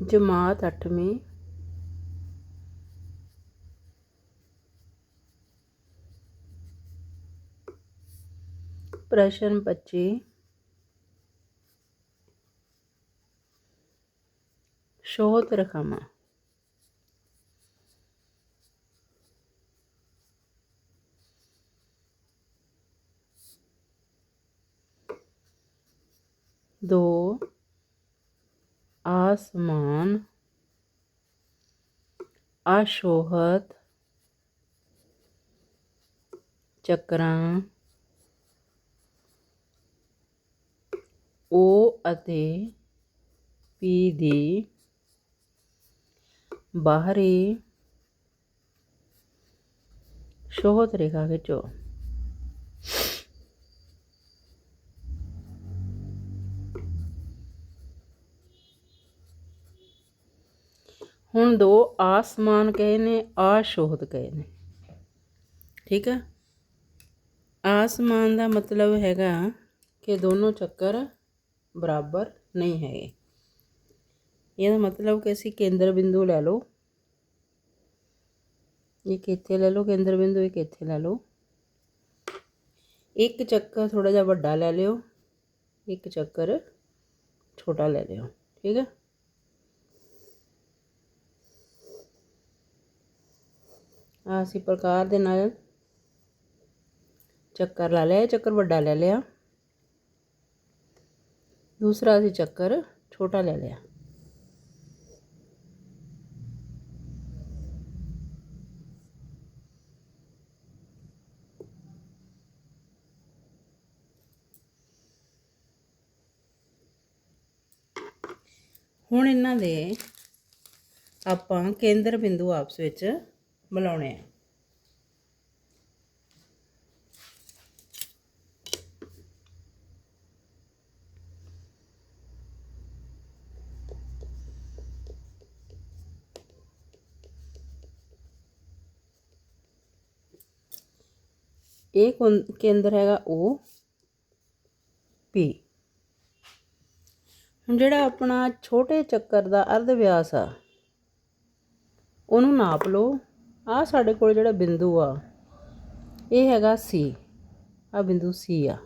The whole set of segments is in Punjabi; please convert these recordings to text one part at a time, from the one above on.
ਜਮਾਤ 8ਵੀਂ ਪ੍ਰਸ਼ਨ 25 ਸ਼ੋਹਤ ਰਖਮਾ। ਦੋ। ਆਸਮਾਨ ਅਸ਼ੋਹਤ ਚੱਕਰਾਂ ਓ ਅਤੇ ਪੀ ਦੀ ਬਾਹਰੀ ਸ਼ੋਹਤ ਰੇਖਾ ਖਿੱਚੋ ਹੁਣ ਦੋ ਆਸਮਾਨ ਕਹੇ ਨੇ, ਆ ਆਸ਼ੋਹਤ ਕਹੇ ਨੇ। ਠੀਕ ਹੈ ਆਸਮਾਨ ਦਾ ਮਤਲਬ ਹੈਗਾ ਕਿ ਦੋਨੋਂ ਚੱਕਰ ਬਰਾਬਰ ਨਹੀਂ ਹੈਗੇ। ਇਹਦਾ ਮਤਲਬ ਕਿ ਅਸੀਂ ਕੇਂਦਰ ਬਿੰਦੂ ਲੈ ਲਓ। ਇੱਕ ਇੱਥੇ ਲੈ ਲਓ, ਕੇਂਦਰ ਬਿੰਦੂ ਇੱਕ ਇੱਥੇ ਲੈ ਲਓ। ਇੱਕ ਚੱਕਰ ਥੋੜਾ ਜਿਹਾ ਵੱਡਾ ਲੈ ਲਿਓ, ਇੱਕ ਚੱਕਰ ਛੋਟਾ ਲੈ ਲਿਓ। ਠੀਕ ਹੈ ਆ ਅਸੀਂ ਪ੍ਰਕਾਰ ਦੇ ਨਾਲ ਚੱਕਰ ਲਾ ਲਿਆ ਚੱਕਰ ਵੱਡਾ ਲੈ ਲਿਆ। ਦੂਸਰਾ ਅਸੀਂ ਚੱਕਰ ਛੋਟਾ ਲੈ ਲਿਆ। ਹੁਣ ਇਹਨਾਂ ਦੇ ਆਪਾਂ ਕੇਂਦਰ ਬਿੰਦੂ ਆਪਸ ਵਿੱਚ ਮਿਲਾਉਣੇ ਆ। ਇਹ ਕੇਂਦਰ ਹੈਗਾ O P ਹੁਣ ਜਿਹੜਾ ਆਪਣਾ ਛੋਟੇ ਚੱਕਰ ਦਾ ਅਰਧ ਵਿਆਸ ਆ, ਉਹਨੂੰ ਨਾਪ ਲਓ। ਆ ਸਾਡੇ ਕੋਲ ਜਿਹੜਾ ਬਿੰਦੂ ਆ, ਇਹ ਹੈਗਾ ਸੀ ਆ ਬਿੰਦੂ ਸੀ ਆ।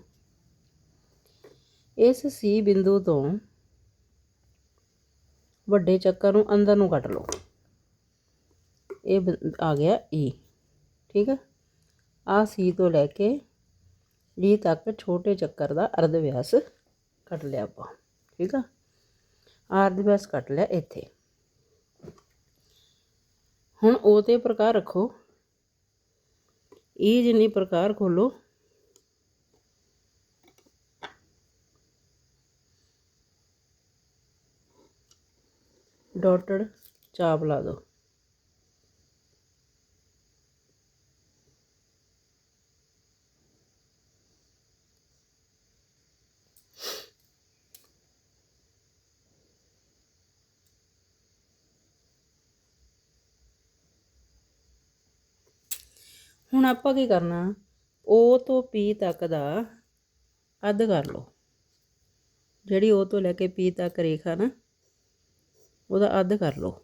ਇਸ ਸੀ ਬਿੰਦੂ ਤੋਂ ਵੱਡੇ ਚੱਕਰ ਨੂੰ ਅੰਦਰ ਨੂੰ ਕੱਟ ਲਓ। ਇਹ ਬਿੰ- ਆ ਗਿਆ E ਠੀਕ ਹੈ ਆ C ਤੋਂ ਲੈ ਕੇ ਈ ਤੱਕ ਛੋਟੇ ਚੱਕਰ ਦਾ ਅਰਧ ਵਿਆਸ ਕੱਟ ਲਿਆ ਆਪਾਂ। ਠੀਕ ਆ? ਅਰਧ ਵਿਆਸ ਕੱਟ ਲਿਆ ਇੱਥੇ। ਹੁਣ ਉਹ ਤੇ ਪ੍ਰਕਾਰ ਰੱਖੋ। ਇਹ ਜਿੰਨੀ ਪ੍ਰਕਾਰ ਖੋਲੋ। ਡਾਟਡ ਚਾਪ ਲਾ ਦਿਓ। ਹੁਣ ਆਪਾਂ ਕੀ ਕਰਨਾ? O ਤੋਂ P ਤੱਕ ਦਾ ਅੱਧ ਕਰ ਲਓ। ਜਿਹੜੀ O ਤੋਂ ਲੈ ਕੇ P ਤੱਕ ਰੇਖਾ ਨਾ, ਉਹਦਾ ਅੱਧ ਕਰ ਲਓ।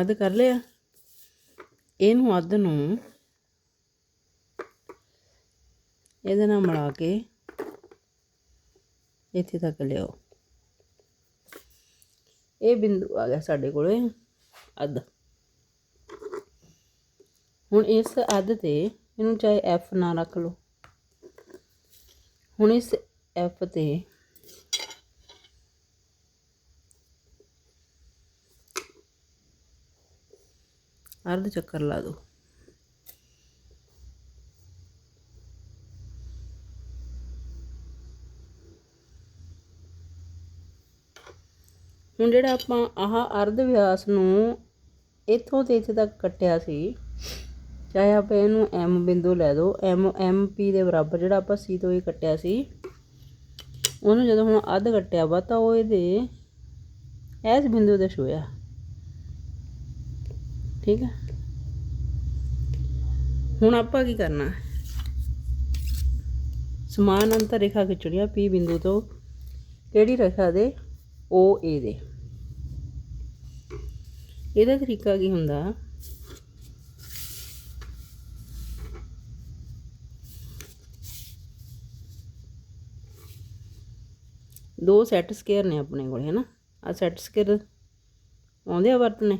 ਅੱਧ ਕਰ ਲਿਆ। ਇਹਨੂੰ ਅੱਧ ਨੂੰ ਇਹਦੇ ਨਾਲ ਮਿਲਾ ਕੇ ਇੱਥੇ ਤੱਕ ਲਿਆਓ। ਇਹ ਬਿੰਦੂ ਆ ਗਿਆ ਸਾਡੇ ਕੋਲੇ, ਅੱਧ। ਹੁਣ ਇਸ ਅੱਧ ਤੇ ਇਹਨੂੰ ਚਾਹੇ F ਨਾ ਰੱਖ ਲਓ। ਹੁਣ ਇਸ F ਤੇ ਅਰਧ ਚੱਕਰ ਲਾ ਦਿਓ। ਹੁਣ ਜਿਹੜਾ ਆਪਾਂ ਆਹ ਅਰਧ ਵਿਆਸ ਨੂੰ ਇੱਥੋਂ ਤੇ ਇੱਥੇ ਤੱਕ ਕੱਟਿਆ ਸੀ, ਚਾਹੇ ਆਪਾਂ ਇਹਨੂੰ M ਬਿੰਦੂ ਲੈ ਦਿਓ M MP ਦੇ ਬਰਾਬਰ ਜਿਹੜਾ ਆਪਾਂ C ਤੋਂ ਹੀ ਕੱਟਿਆ ਸੀ, ਉਹਨੂੰ ਜਦੋਂ ਹੁਣ ਅੱਧ ਕੱਟਿਆ ਵਾ ਤਾਂ ਉਹ ਇਹਦੇ ਇਸ ਬਿੰਦੂ ਤੇ ਛੂਇਆ ਠੀਕ ਹੈ ਹੁਣ ਆਪਾਂ ਕੀ ਕਰਨਾ? ਸਮਾਨ ਅੰਤਰ ਰੇਖਾ ਖਿੱਚਣੀ ਆ P ਬਿੰਦੂ ਤੋਂ। ਕਿਹੜੀ ਰੇਖਾ ਦੇ? OA ਦੇ। ਇਹਦਾ ਤਰੀਕਾ ਕੀ ਹੁੰਦਾ? ਦੋ ਸੈੱਟ ਸਕੇਅਰ ਨੇ ਆਪਣੇ ਕੋਲ ਹੈ ਨਾ ਆ ਸੈੱਟ ਸਕੇਅਰ ਆਉਂਦੇ ਆ ਵਰਤਨੇ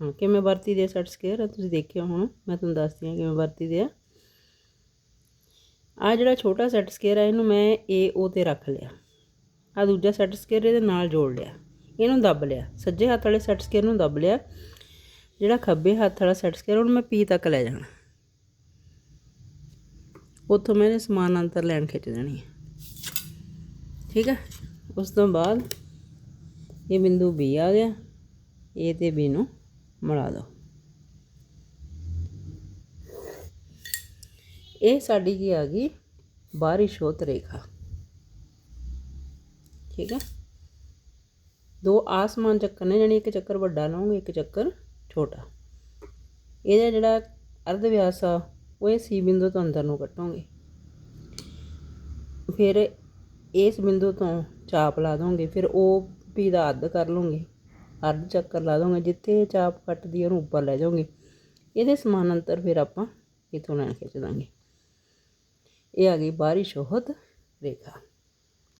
ਹਾਂ, ਕਿਵੇਂ ਵਰਤੀ ਦੇ ਸੈੱਟ ਸਕੁਅਰ ਤੁਸੀਂ ਦੇਖਿਓ ਹੁਣ, ਮੈਂ ਤੁਹਾਨੂੰ ਦੱਸਦੀ ਹਾਂ ਕਿਵੇਂ ਵਰਤੀ ਦੇ ਆ। ਆ ਜਿਹੜਾ ਛੋਟਾ ਸੈੱਟ ਸਕੇਅਰ ਹੈ ਇਹਨੂੰ ਮੈਂ ਏ ਓ ਤੇ ਰੱਖ ਲਿਆ। ਆ ਦੂਜਾ ਸੈੱਟ ਸਕੇਅਰ ਇਹਦੇ ਨਾਲ ਜੋੜ ਲਿਆ। ਇਹਨੂੰ ਦੱਬ ਲਿਆ। ਸੱਜੇ ਹੱਥ ਵਾਲੇ ਸੈੱਟ ਸਕੁਅਰ ਨੂੰ ਦੱਬ ਲਿਆ। ਜਿਹੜਾ ਖੱਬੇ ਹੱਥ ਵਾਲਾ ਸੈੱਟ ਸਕੇਅਰ ਉਹਨੂੰ ਮੈਂ ਪੀ ਤੱਕ ਲੈ ਜਾਣਾ। ਉੱਥੋਂ ਮੈਂ ਇਹਦੇ ਸਮਾਨ ਅੰਤਰ ਲੈਣ ਖਿੱਚ ਦੇਣੀ ਹੈ। ਠੀਕ ਹੈ? ਉਸ ਤੋਂ ਬਾਅਦ ਇਹ ਬਿੰਦੂ B ਆ ਗਿਆ। A ਤੇ B ਨੂੰ ਮਿਲਾ ਦਿਓ। ਇਹ ਸਾਡੀ ਕੀ ਆ ਗਈ? ਬਾਰਿਸ਼ੋਤ ਰੇਖਾ ਠੀਕ ਹੈ? ਦੋ ਆਸਮਾਨ ਚੱਕਰ ਨੇ, ਜਾਣੀ ਇੱਕ ਚੱਕਰ ਵੱਡਾ ਲਾਉਂਗੇ, ਇੱਕ ਚੱਕਰ ਛੋਟਾ। ਇਹਦਾ ਜਿਹੜਾ ਅਰਧ ਵਿਆਸ ਆ, ਉਹ ਇਹ ਸੀ ਬਿੰਦੂ ਤੋਂ ਅੰਦਰ ਨੂੰ ਕੱਟੋਗੇ ਫਿਰ ਇਸ ਬਿੰਦੂ ਤੋਂ ਚਾਪ ਲਾ ਦੋਗੇ, ਫਿਰ ਉਹ ਪੀ ਦਾ ਅੱਧ ਕਰ ਲਓਗੇ ਅੱਧ ਚੱਕਰ ਲਾ ਦੋਗੇ, ਜਿੱਥੇ ਚਾਪ ਕੱਟਦੀ ਹੈ ਉਹਨੂੰ ਉੱਪਰ ਲੈ ਜਾਓਗੇ। ਇਹਦੇ ਸਮਾਨਾਂਤਰ ਫਿਰ ਆਪਾਂ ਇਥੋਂ ਲੈਣ ਖਿੱਚ ਦਾਂਗੇ। ਇਹ ਆ ਗਈ ਬਾਹਰੀ ਸ਼ੋਹਤ ਰੇਖਾ।